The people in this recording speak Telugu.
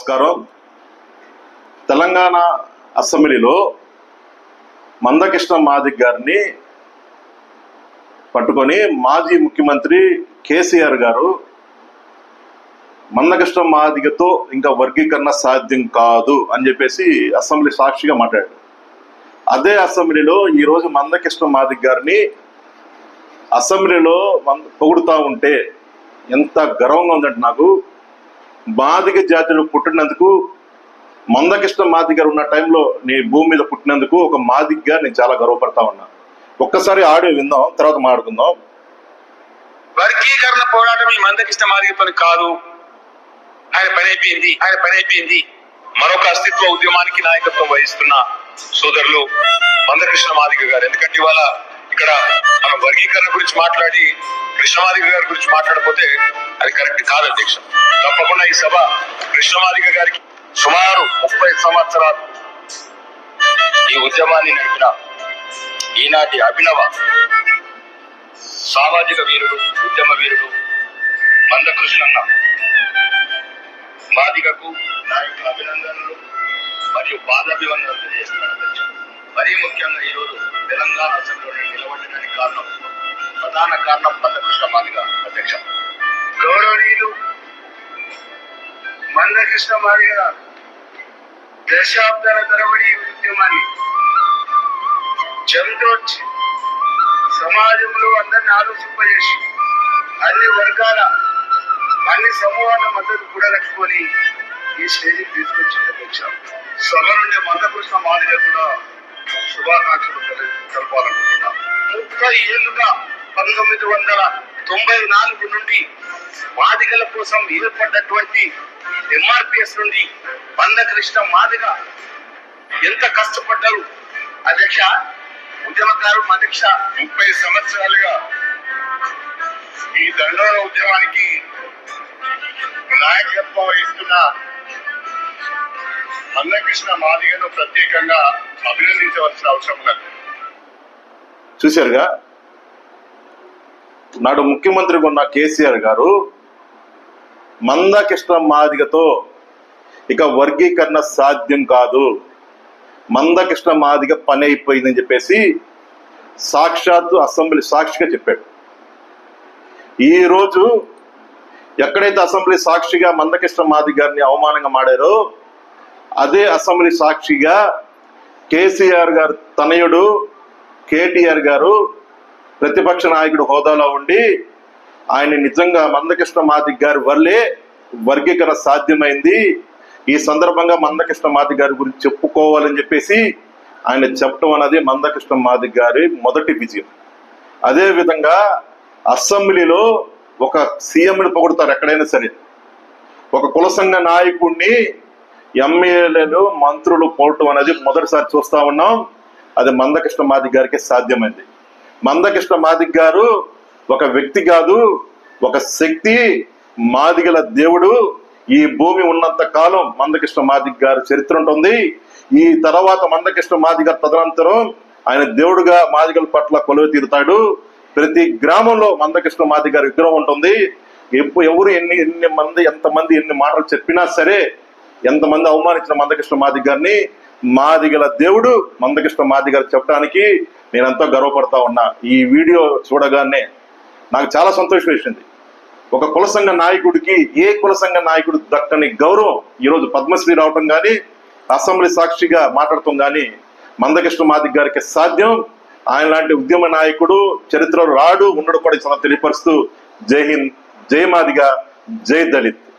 నమస్కారం. తెలంగాణ అసెంబ్లీలో మందకృష్ణ మాదిక్ గారిని పట్టుకొని మాజీ ముఖ్యమంత్రి కేసీఆర్ గారు మందకృష్ణ మాదిగతో ఇంకా వర్గీకరణ సాధ్యం కాదు అని చెప్పేసి అసెంబ్లీ సాక్షిగా మాట్లాడారు. అదే అసెంబ్లీలో ఈరోజు మందకృష్ణ మాదిక్ గారిని అసెంబ్లీలో మంద పొగుడుతూ ఉంటే ఎంత గర్వంగా ఉందంటే నాకు మాదిగ జాతిలో పుట్టినందుకు మందకృష్ణ మాదిగ గారు ఉన్న టైంలో నీ భూమి మీద పుట్టినందుకు ఒక మాదిగ్గా నేను చాలా గర్వపడతా ఉన్నా. ఒక్కసారి ఆడియో విందాం తర్వాత మాట్లాడుకుందాం. వర్గీకరణ పోరాటం ఈ మందకృష్ణ మాదిగ పని కాదు. ఆయన పని అయిపోయింది ఆయన పని అయిపోయింది. మరొక అస్తిత్వ ఉద్యమానికి నాయకత్వం వహిస్తున్న సోదరులు మందకృష్ణ మాదిగ గారు. ఎందుకంటే ఇవాళ ఇక్కడ మనం వర్గీకరణ గురించి మాట్లాడి కృష్ణమాదిగ గారి గురించి మాట్లాడకపోతే అది కరెక్ట్ కాదు అధ్యక్ష. తప్పకుండా ఈ సభ కృష్ణమాదిగ గారికి సుమారు ముప్పై సంవత్సరాలు ఈ ఉద్యమాన్ని నడిపిన ఈనాటి అభినవ సామాజిక వీరుడు ఉద్యమ వీరుడు మందకృష్ణన్న మాదిగకు నాయకుల అభినందనలు మరియు పాదాభివందనలు తెలియజేస్తున్నారు అధ్యక్ష. మరీ ముఖ్యంగా ఈరోజు తెలంగాణ అసెంబ్లీలో నిలబడడానికి కారణం ప్రధాన కారణం మందకృష్ణ మాదిగ అధ్యక్ష. గౌరవనీయులు మందకృష్ణ మాదిగ దశాబ్దాల తరబడి ఈ ఉద్యమాన్ని చెందొచ్చి సమాజంలో అందరిని ఆలోచింపజేసి అన్ని వర్గాల అన్ని సమూహాల మద్దతు కూడగట్టుకొని ఈ స్టేజ్కి తీసుకొచ్చింది అధ్యక్ష. సభ నుండి మందకృష్ణ మాదిగా కూడా శుభాకాంక్షలు తెల- తెలపాలనుకుంటున్నాం ముప్పై ఏళ్ళుగా పంతొమ్మిది వందల తొంభై నాలుగు నుండి మాదిగల కోసం ఏర్పడ్డటువంటి ఎంఆర్పిఎస్ నుండి మందకృష్ణ మాదిగ ఎంత కష్టపడ్డారు? అధ్యక్ష ఉద్యమకారు అధ్యక్ష ముప్పై సంవత్సరాలుగా ఈ దండోర ఉద్యమానికి నాయకత్వం వహిస్తున్న అన్నకృష్ణ మాదిగను ప్రత్యేకంగా అభినందించవలసిన అవసరం ఉన్నది. చూశారుగా? నాడు ముఖ్యమంత్రిగా ఉన్న కేసీఆర్ గారు మందకృష్ణ మాదిగతో ఇక వర్గీకరణ సాధ్యం కాదు. మందకృష్ణ మాదిగ పని అయిపోయిందని చెప్పేసి సాక్షాత్తు అసెంబ్లీ సాక్షిగా చెప్పాడు. ఈ రోజు ఎక్కడైతే అసెంబ్లీ సాక్షిగా మందకృష్ణ మాదిగ గారిని అవమానంగా మాడారో అదే అసెంబ్లీ సాక్షిగా కేసీఆర్ గారు తనయుడు కేటీఆర్ గారు ప్రతిపక్ష నాయకుడు హోదాలో ఉండి ఆయన నిజంగా మందకృష్ణ మాదిక్ గారి వల్లే వర్గీకరణ సాధ్యమైంది. ఈ సందర్భంగా మందకృష్ణ మాదిక్ గారి గురించి చెప్పుకోవాలని చెప్పేసి ఆయన చెప్పడం అనేది మందకృష్ణ మాదిక్ గారి మొదటి విజయం. అదే విధంగా అసెంబ్లీలో ఒక సీఎంని పొగుడతారు ఎక్కడైనా సరే. ఒక కుల సంఘ నాయకుడిని ఎమ్మెల్యేలు మంత్రులు పోవటం అనేది మొదటిసారి చూస్తా ఉన్నాం. అది మందకృష్ణ మాదిక్ గారికి సాధ్యమైంది. మందకృష్ణ మాదిక్ గారు ఒక వ్యక్తి కాదు ఒక శక్తి మాదిగల దేవుడు. ఈ భూమి ఉన్నంత కాలం మందకృష్ణ మాదిక్ గారి చరిత్ర ఉంటుంది. ఈ తర్వాత మందకృష్ణ మాదిగ తదనంతరం ఆయన దేవుడుగా మాదిగల పట్ల కొలువ తీరుతాడు. ప్రతి గ్రామంలో మందకృష్ణ మాదిగ గారి విగ్రహం ఉంటుంది. ఎవరు ఎన్ని ఎన్ని మంది ఎంతమంది ఎన్ని మాటలు చెప్పినా సరే ఎంతమంది అవమానించిన మందకృష్ణ మాది గారిని మాది గల దేవుడు మందకృష్ణ మాది గారు చెప్పడానికి నేను గర్వపడతా ఉన్నా. ఈ వీడియో చూడగానే నాకు చాలా సంతోషం వేసింది. ఒక కుల సంఘ నాయకుడికి ఏ కుల సంఘ నాయకుడు దక్కని గౌరవం ఈరోజు పద్మశ్రీ రావటం కానీ అసెంబ్లీ సాక్షిగా మాట్లాడటం కానీ మందకృష్ణ మాదిక్ గారికి సాధ్యం. ఆయన లాంటి ఉద్యమ నాయకుడు చరిత్రలో రాడు ఉండడు కూడా చాలా తెలియపరుస్తూ జై హింద్ జై మాదిగా జై దళిత్.